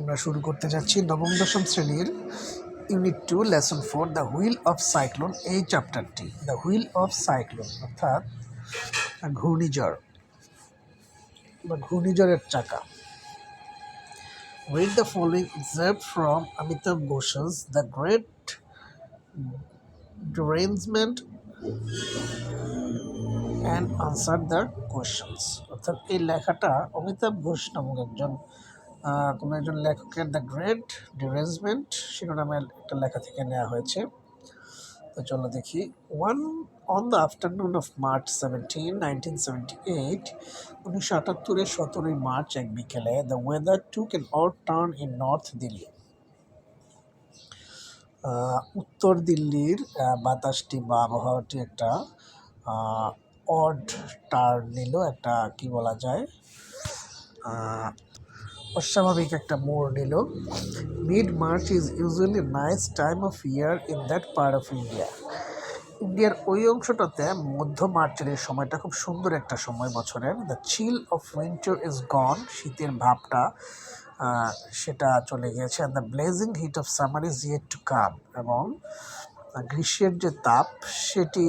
আমরা শুরু করতে যাচ্ছি নবম, দশম শ্রেণির unit two lesson four the wheel of cyclone এই চ্যাপ্টারটি দ্য হুইল অফ সাইক্লোন অর্থাৎ ঘূর্ণিঝড়, বা ঘূর্ণিঝড়ের চাকা। Read the following excerpt from Amitabh Ghosh's The Great Derangement and answer the questions অর্থাৎ এই লেখাটা অমিতাভ ঘোষ নামক একজন কোনো একজন লেখকের দ্য গ্রেট ডিরেঞ্জমেন্ট শিরোনামের একটা লেখা থেকে নেওয়া হয়েছে। তো চলো দেখি। One on the afternoon of March seventeen nineteen seventy eight উনিশশো আটাত্তরের সতেরোই মার্চ এক বিকেলে the weather took an odd turn in north Delhi উত্তর দিল্লির বাতাসটি বা আবহাওয়াটি একটা অড টার্ন নিল, একটা কি বলা যায় অস্বাভাবিক একটা মোড় নিল। Mid March is usually nice time of year in that part of India ইন্ডিয়ার ওই অংশটাতে মধ্য মার্চের এই সময়টা খুব সুন্দর একটা সময় বছরের। The chill of winter is gone শীতের ভাবটা সেটা চলে গিয়েছে। And the blazing heat of summer is yet to come এবং গ্রীষ্মের যে তাপ, সেটি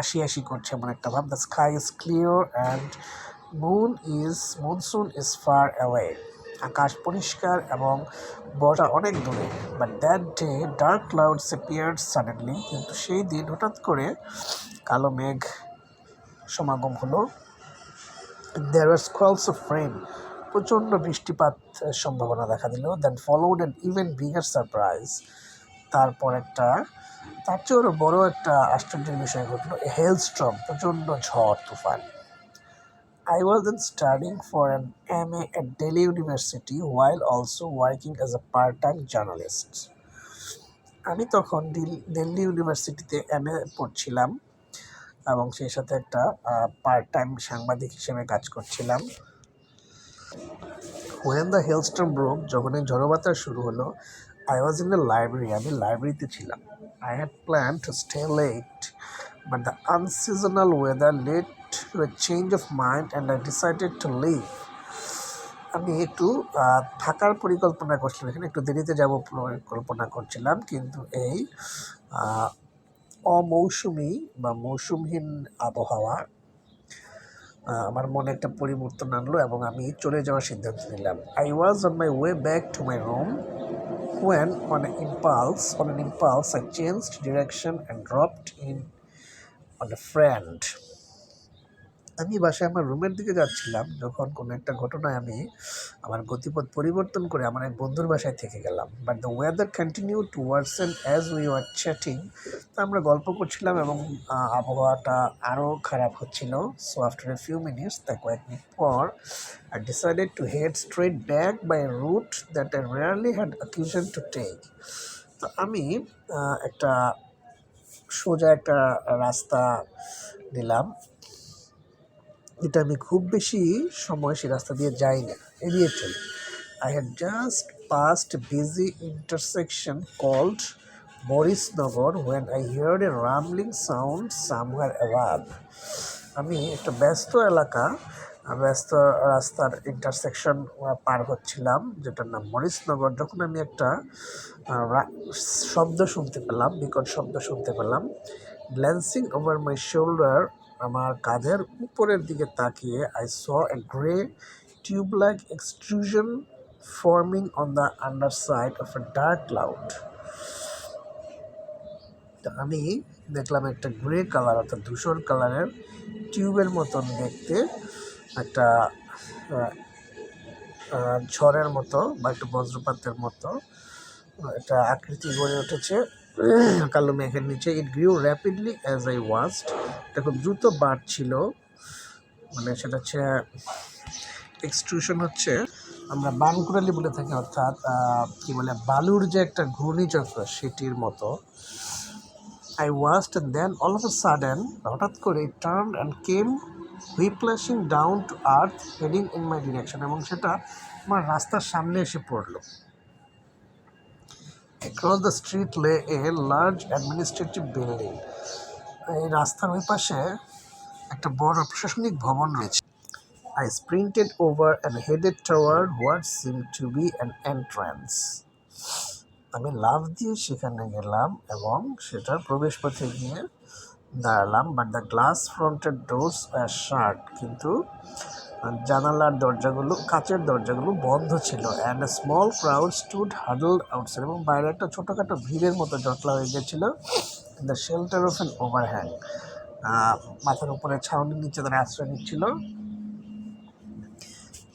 আশি আশি করছে এমন একটা ভাব। The sky is clear and moon is monsoon is far away আকাশ পরিষ্কার এবং বর্ষা অনেক দূরে। But that day dark clouds appeared suddenly কিন্তু সেই দিন হঠাৎ করে কালো মেঘ সমাগম হলো। দেয়ার আর স্কোয়ালস অফ রেন প্রচণ্ড বৃষ্টিপাত সম্ভাবনা দেখা দিল। Then followed an even bigger surprise তারপর একটা, তার চেয়েও বড় একটা আশ্চর্যের বিষয় ঘটলো। হেলস্ট্রম প্রচণ্ড ঝড়, তুফান। I was then studying for an MA at Delhi University while also working as a part-time journalist. আমি তখন দিল- দিল্লি ইউনিভার্সিটিতে এম এ পড়ছিলাম এবং সেই সাথে একটা পার্ট টাইম সাংবাদিক হিসেবে কাজ করছিলাম ওয়েন দ্য হেলস্ট্রম ব্রোক যখন এই ঝড়বাতাস শুরু হলো I was in the library আমি লাইব্রেরিতে ছিলাম I had plan to stay late but the unseasonal weather led to a change of mind and I decided to leave আমি একটু থাকার পরিকল্পনা করছিলাম। এখানে একটু দেরিতে যাব পরিকল্পনা করছিলাম, কিন্তু এই অমৌসুমি বা মৌসুমহীন আবহাওয়া আমার মনে একটা পরিবর্তন আনলো এবং আমি চলে যাওয়ার সিদ্ধান্ত নিলাম। I was on my way back to my room when on an impulse, on an impulse, I changed direction and dropped in a আমি বাসায় আমার রুমের দিকে যাচ্ছিলাম, যখন কোনো একটা ঘটনায় আমি আমার গতিপথ পরিবর্তন করে আমার এক বন্ধুর বাসায় থেকে গেলাম। But the weather continue to worsen as we were chatting তো আমরা গল্প করছিলাম এবং আবহাওয়াটা আরও খারাপ হচ্ছিল। So after a few minutes তা কয়েক মিনিট পর I decided to head straight back by route that I rarely had occasion to take তো আমি একটা সোজা একটা রাস্তা নিলাম। এটা আমি খুব বেশি সময় সে রাস্তা দিয়ে যাই না এড়িয়ে চলি। I had just passed busy intersection called Maurice Nagar when I heard a rumbling sound somewhere above আমি একটা ব্যস্ত এলাকা ব্যস্ত রাস্তার ইন্টারসেকশন পার হচ্ছিলাম, যেটার নাম মরিসনগর যখন আমি একটা শব্দ শুনতে পেলাম, বিকট শব্দ শুনতে পেলাম গ্ল্যান্সিং ওভার মাই শোল্ডার আমার কাঁধের উপরের দিকে তাকিয়ে I saw a grey tube like extrusion forming on the underside of a dark cloud তো আমি দেখলাম একটা গ্রে কালার অর্থাৎ ধূসর কালারের টিউবের মতন দেখতে, একটা ঝড়ের মতো বা একটু বজ্রপাতের মতো একটা আকৃতি গড়ে উঠেছে। কালো মেঘের নিচে। It grew rapidly as I was এটা খুব দ্রুত বাড়ছিল। মানে সেটা হচ্ছে এক্সট্রুশন হচ্ছে, আমরা বানকুড়ালি বলে থাকি, অর্থাৎ কি বলে, বালুর যে একটা ঘূর্ণিচক্র সেটির মতো। I watched then all of a sudden হঠাৎ করে turn and came whiplashing down to earth heading in my direction এবং সেটা আমার রাস্তার সামনে এসে পড়ল। অ্যাক্রস দ্য স্ট্রিট লে এ লার্জ অ্যাডমিনিস্ট্রেটিভ বিল্ডিং এই রাস্তার ওই পাশে একটা বড় প্রশাসনিক ভবন রয়েছে। I sprinted over and headed toward what seemed to be an entrance. আমি লাভ দিয়ে সেখানে গেলাম এবং সেটার প্রবেশপথে গিয়ে দাঁড়ালাম বাট দ্য গ্লাস ফ্রন্টের ডোরস আর শার্ট কিন্তু জানালার দরজাগুলো কাচের দরজাগুলো বন্ধ ছিল and small crowd stood huddle outside এবং বাইরে একটা ছোটোখাটো ভিড়ের মতো জটলা হয়ে গেছিল the shelter of an overhang মাথার উপরে ছাউনির নিচে তারা আশ্রয় নিচ্ছিল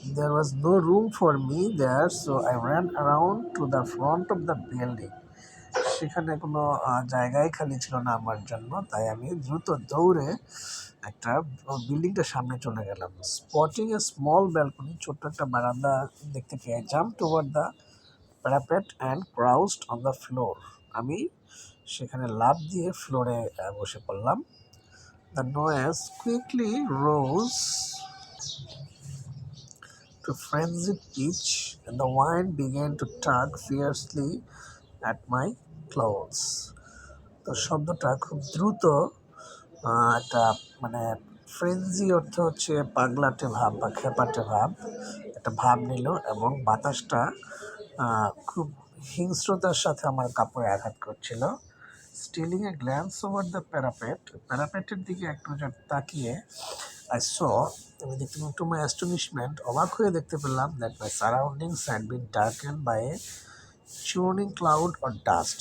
There was no room for me there, so I ran around to the front of the building. সেখানে কোনো আহ, জায়গাই খালি ছিল না আমার জন্য। তাই আমি দ্রুত দৌড়ে একটা বিল্ডিংটার সামনে চলে গেলাম। স্পটিং এ স্মল ব্যালকনি ছোট্ট একটা বারান্দা দেখতে পেয়ে jump over the parapet and crouched on the floor আমি সেখানে লাফ দিয়ে ফ্লোরে বসে পড়লাম। The noise quickly rose to frenzied pitch, and the wind began to tug fiercely at my clothes. তো শব্দটা খুব দ্রুত একটা মানে ফ্রেন্সি অর্থ হচ্ছে পাগলাটে ভাব বা খেপাটে ভাব, একটা ভাব নিল এবং বাতাসটা খুব হিংস্রতার সাথে আমার কাপড়ে আঘাত করছিল stealing a glance over the parapet প্যারাপেটের দিকে এক নজর তাকিয়ে আই স আমি দেখতে টু মাই অ্যাস্টনিশমেন্ট অবাক হয়ে দেখতে পেলাম that my surroundings had been darken by churning cloud or dust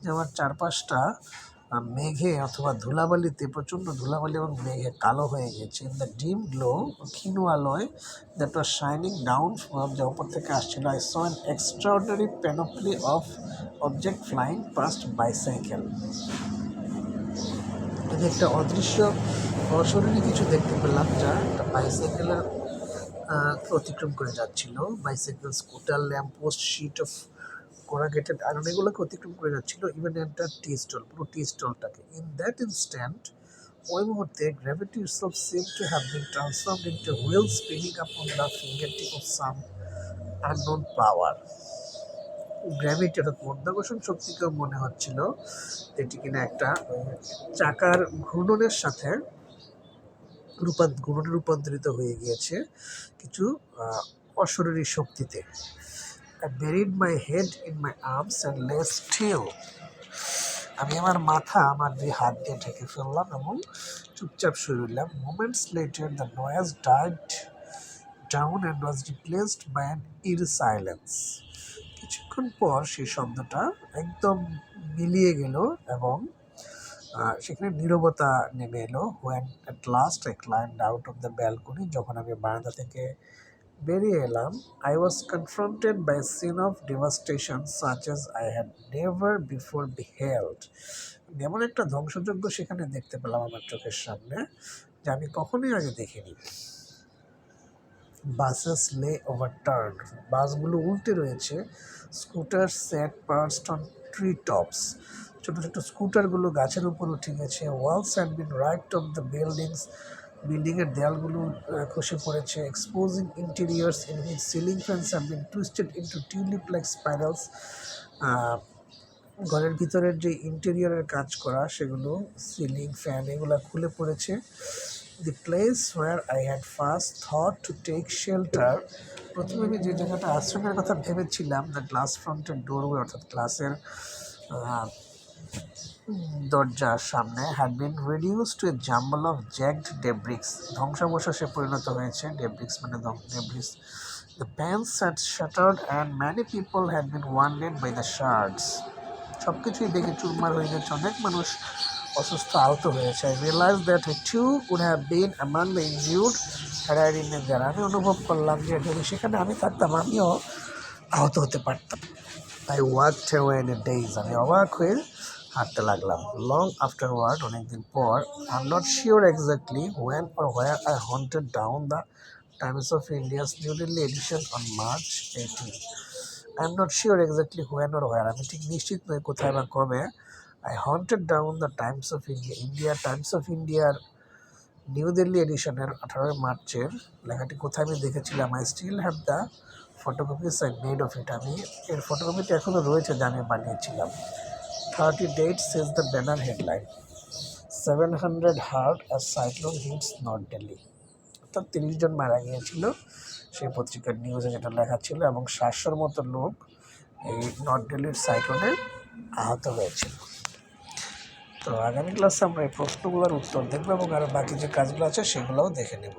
যে আমার চারপাশটা মেঘে অথবা ধুলাবালিতে, প্রচণ্ড ধুলাবালি এবং মেঘে কালো হয়ে গেছে। দ্য ডিম গ্লো ক্ষীণ আলোয় that was shining down from যা উপর থেকে আসছিল। I saw an extraordinary panoply of object flying past bicycle আমি একটা অদৃশ্য অশরীরী কিছু দেখতে পেলাম, যা একটা বাইসাইকেলের অতিক্রম করে যাচ্ছিল। Bicycle scooter lamp post sheet of corrugated iron এগুলোকে অতিক্রম করে যাচ্ছিল? ইভেন একটা টি স্টল পুরো টি স্টলটাকে ইন দ্যাট ইনস্ট্যান্ট ওই মুহূর্তে gravity itself seem to have been transformed into wheel spinning up on the fingertip of some unknown power gravity অর্থাৎ মধ্যাকর্ষণ শক্তিকেও মনে হচ্ছিল এটি কিনা একটা চাকার ঘূর্ণনের সাথে রূপান ঘূর্ণনে রূপান্তরিত হয়ে গিয়েছে কিছু অশরীরী শক্তিতে। I buried my head in my arms and lay still. আমি আমার মাথা আমার দুই হাত দিয়ে ঢেকে ফেললাম এবং চুপচাপ শুয়ে রইলাম। Moments later the noise died down and was replaced by an eerie silence কিছুক্ষণ পর সেই শব্দটা একদম মিলিয়ে গেল এবং সেখানে নীরবতা নেমে এলো। When at last I climbed out of the balcony যখন আমি বারান্দা থেকে বেরিয়ে এলাম। I was confronted by scene of devastation such as I had never before beheld এমন একটা ধ্বংসযজ্ঞ সেখানে দেখতে পেলাম আমার চোখের সামনে, যে আমি কখনোই আগে দেখিনি। বাসেস লে ওভারটার্ন। বাসগুলো উল্টে রয়েছে। Scooter sat perched on tree tops ছোটো ছোটো স্কুটারগুলো গাছের উপর উঠে গেছে। Walls and been right off the buildings বিল্ডিংয়ের দেয়ালগুলো খসে পড়েছে। Exposing interiors in ceiling fans have been twisted into tulip like spirals ঘরের ভিতরের যে ইন্টেরিয়রের কাজ করা, সেগুলো সিলিং ফ্যান এগুলো খুলে পড়েছে। The place where I had first thought to take shelter প্রথমে আমি যে জায়গাটা আশ্রমের কথা ভেবেছিলাম দ্য গ্লাস ফ্রন্টের ডোরওয়ে অর্থাৎ গ্লাসের দরজার সামনে had been reduced to a jumble of jagged debris ধ্বংসাবশেষে পরিণত হয়েছে ডেব্রিক্স মানে debris the panes had shattered and many people had been wounded by the shards সব কিছুই দেখে চুরমার হয়ে গেছে। অনেক মানুষ অসুস্থ, আহত হয়েছে। I realise that to would have been among the injured had আমি অনুভব করলাম যে সেখানে আমি থাকতাম, আমিও আহত হতে পারতাম। I walk in a daze আমি অবাক হয়ে হাঁটতে লাগলাম। লং আফটারওয়ার্ড অনেকদিন পর I am not sure exactly when or where I hunted down the Times of India's new Delhi edition on March eighteen I am not sure exactly when or where আমি ঠিক নিশ্চিত নই কোথায় বা কবে। I hunted down the Times of India India Times of ইন্ডিয়ার new Delhi এডিশনের আঠারোই মার্চের লেখাটি কোথায় আমি দেখেছিলাম? I still have the photocopies I made of it আমি এর ফটোকপিটি এখনও রয়েছে যা আমি বানিয়েছিলাম। Thirty dead says the banner headline seven hundred hurt as cyclone hits north Delhi অর্থাৎ তিরিশ জন মারা গিয়েছিল সেই পত্রিকার নিউজে যেটা লেখা ছিল এবং সাতশোর মতো লোক এই নর্থ দিল্লির সাইক্লোনে আহত হয়েছিল। তো আগামী ক্লাসে আমরা এই প্রশ্নগুলোর উত্তর দেখব এবং আরও বাকি যে কাজগুলো আছে সেগুলোও দেখে নেব।